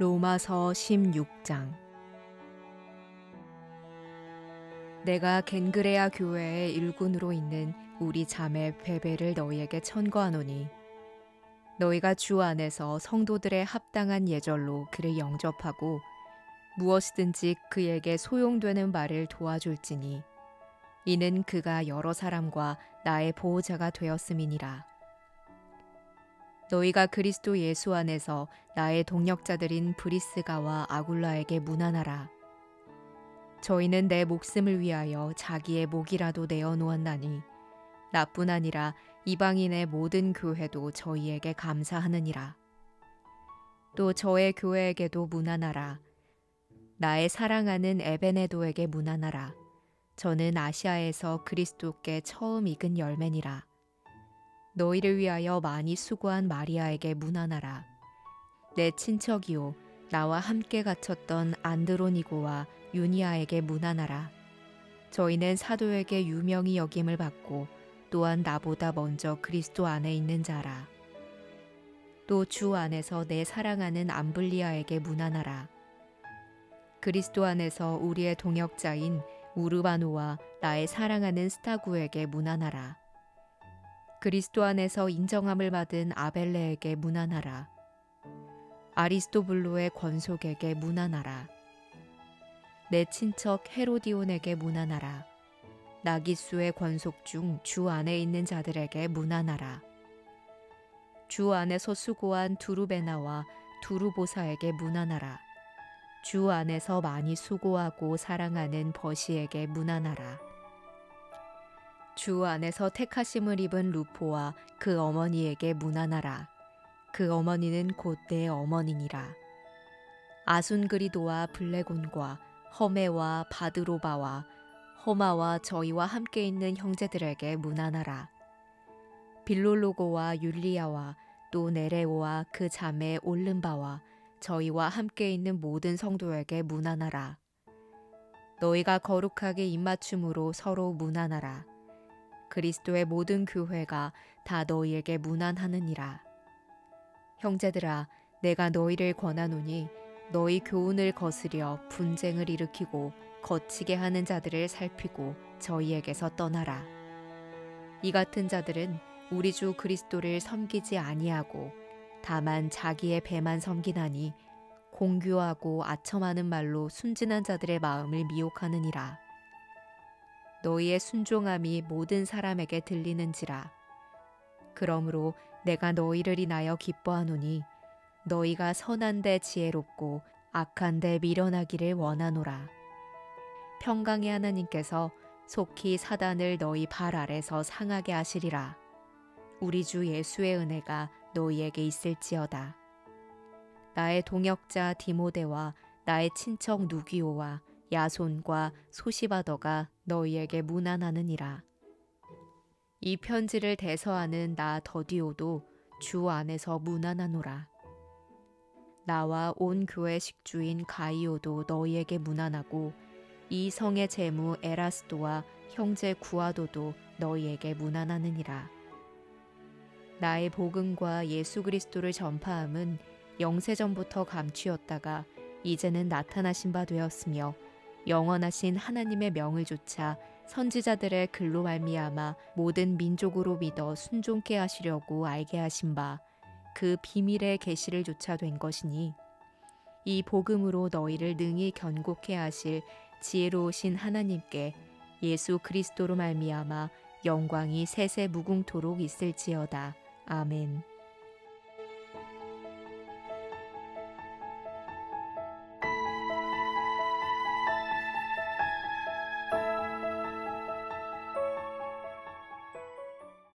로마서 16장 내가 겐그레아 교회의 일군으로 있는 우리 자매 베베를 너희에게 천거하노니 너희가 주 안에서 성도들의 합당한 예절로 그를 영접하고 무엇이든지 그에게 소용되는 말을 도와줄지니 이는 그가 여러 사람과 나의 보호자가 되었음이니라. 너희가 그리스도 예수 안에서 나의 동력자들인 브리스가와 아굴라에게 문안하라. 저희는 내 목숨을 위하여 자기의 목이라도 내어 놓았나니 나뿐 아니라 이방인의 모든 교회도 저희에게 감사하느니라. 또 저의 교회에게도 문안하라. 나의 사랑하는 에베네도에게 문안하라. 저는 아시아에서 그리스도께 처음 익은 열매니라. 너희를 위하여 많이 수고한 마리아에게 문안하라. 내 친척이요 나와 함께 갇혔던 안드로니고와 유니아에게 문안하라. 저희는 사도에게 유명히 여김을 받고 또한 나보다 먼저 그리스도 안에 있는 자라. 또 주 안에서 내 사랑하는 암블리아에게 문안하라. 그리스도 안에서 우리의 동역자인 우르바노와 나의 사랑하는 스타구에게 문안하라. 그리스도 안에서 인정함을 받은 아벨레에게 문안하라. 아리스토블로의 권속에게 문안하라. 내 친척 헤로디온에게 문안하라. 나기수의 권속 중 주 안에 있는 자들에게 문안하라. 주 안에서 수고한 두루베나와 두루보사에게 문안하라. 주 안에서 많이 수고하고 사랑하는 버시에게 문안하라. 주 안에서 택하심을 입은 루포와 그 어머니에게 문안하라. 그 어머니는 곧 내 어머니니라. 아순그리도와 블레곤과 허메와 바드로바와 허마와 저희와 함께 있는 형제들에게 문안하라. 빌롤로고와 율리아와 또 네레오와 그 자매 올른바와 저희와 함께 있는 모든 성도에게 문안하라. 너희가 거룩하게 입맞춤으로 서로 문안하라. 그리스도의 모든 교회가 다 너희에게 문안하느니라. 형제들아, 내가 너희를 권하노니 너희 교훈을 거스려 분쟁을 일으키고 거치게 하는 자들을 살피고 저희에게서 떠나라. 이 같은 자들은 우리 주 그리스도를 섬기지 아니하고 다만 자기의 배만 섬기나니 공교하고 아첨하는 말로 순진한 자들의 마음을 미혹하느니라. 너희의 순종함이 모든 사람에게 들리는지라. 그러므로 내가 너희를 인하여 기뻐하노니 너희가 선한데 지혜롭고 악한데 미련하기를 원하노라. 평강의 하나님께서 속히 사단을 너희 발 아래서 상하게 하시리라. 우리 주 예수의 은혜가 너희에게 있을지어다. 나의 동역자 디모데와 나의 친척 누기오와 야손과 소시바더가 너희에게 문안하느니라. 이 편지를 대서하는 나 더디오도 주 안에서 문안하노라. 나와 온 교회 식주인 가이오도 너희에게 문안하고 이 성의 제무 에라스도와 형제 구아도도 너희에게 문안하느니라. 나의 복음과 예수 그리스도를 전파함은 영세전부터 감추었다가 이제는 나타나신 바 되었으며 영원하신 하나님의 명을 조차 선지자들의 글로 말미암아 모든 민족으로 믿어 순종케 하시려고 알게 하신 바 그 비밀의 계시를 조차 된 것이니 이 복음으로 너희를 능히 견고케 하실 지혜로우신 하나님께 예수 그리스도로 말미암아 영광이 세세 무궁토록 있을지어다. 아멘.